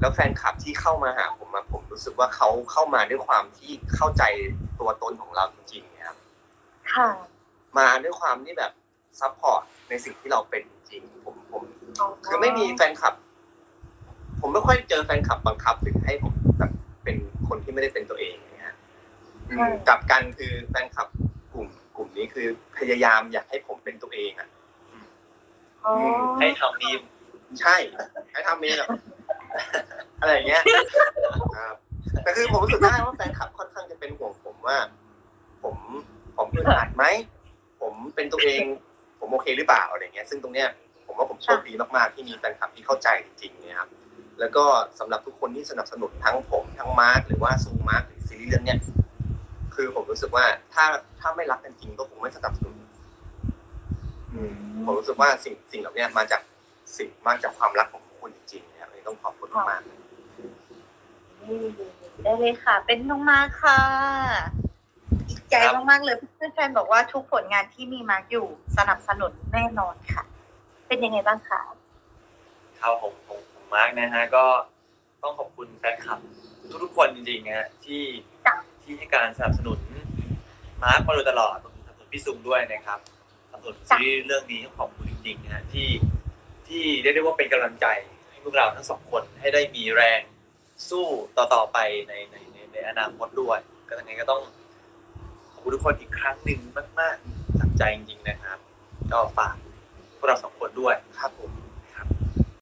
แล้วแฟนคลับที่เข้ามาหาผมอะผมรู้สึกว่าเขาเข้ามาด้วยความที่เข้าใจตัวตนของเราจริงๆนะครับค่ะ มาด้วยความที่แบบซัพพอร์ตในสิ่งที่เราเป็นจริงๆผมผมคือไม่มีแฟนคลับ ผมไม่ค่อยเจอแฟนคลับบังคับหรือให้ผมแบบเป็นคนที่ไม่ได้เป็นตัวเองนะฮะอืมใช่กลับกันคือแฟนคลับกลุ่มกลุ่มนี้คือพยายามอยากให้ผมเป็นตัวเองอะอ๋อให้ทำมีมใช่ ให้ทำมีแบบ อะไรอย่างเงี้ยครับแต่คือผมรู้สึกได้ว่าแฟนคลับค่อนข้างจะเป็นห่วงผมว่า ผมผมอึดอัดไหมผมเป็นตัวเอง ผมโอเคหรือเปล่าอะไรเงี้ย ซึ่งตรงเนี้ยผมว่าผมโชคดีมากๆที่มีแฟนคลับที่เข้าใจจริงๆเนี่ยครับแล้วก็สำหรับทุกคนที่สนับสนุนทั้งผมทั้งมาร์คหรือว่าซูมาร์คหรือซีรีส์เรื่องเนี้ยคือผมรู้สึกว่าถ้าถ้าไม่รักกันจริงก็คงไม่สนับสนุนผมรู้สึกว่าสิ่งสิ่งเหล่านี้มาจาก สิ่งมาจากความรักของคุณจริงๆนะครับเลยต้องขอบคุณมากๆอืมได้เลยค่ะ เป็นน้องมาร์คค่ะดีใจมากๆเลยเพื่อนแฟนบอกว่าทุกผลงานที่มีมาร์คอยู่สนับสนุนแน่นอนค่ะ เป็นยังไงบ้างคะเขาของของของมาร์กนะฮะก็ต้องขอบคุณแฟนคลับ ทุกๆคนจริงๆนะฮะที่ที่ให้การสนับสนุนมาร์กมาโดยตลอดรวมถึงสนับสนุนพี่ซุงด้วยนะครับสนับสนุนซีรีส์เรื่องนี้ขอบคุณจริงๆนะฮะที่ที่เรียกได้ว่าเป็นกำลังใจให้พวกเราทั้งสองคนให้ได้มีแรงสู้ต่อๆไปในในในในอนาคตด้วย ก็ยังไงก็ต้องขอบคุณทุกคนอีกครั้งหนึ่งมากๆจากใจจริงๆนะครับ ก็ฝากพวกเราสองคนด้วยครับผม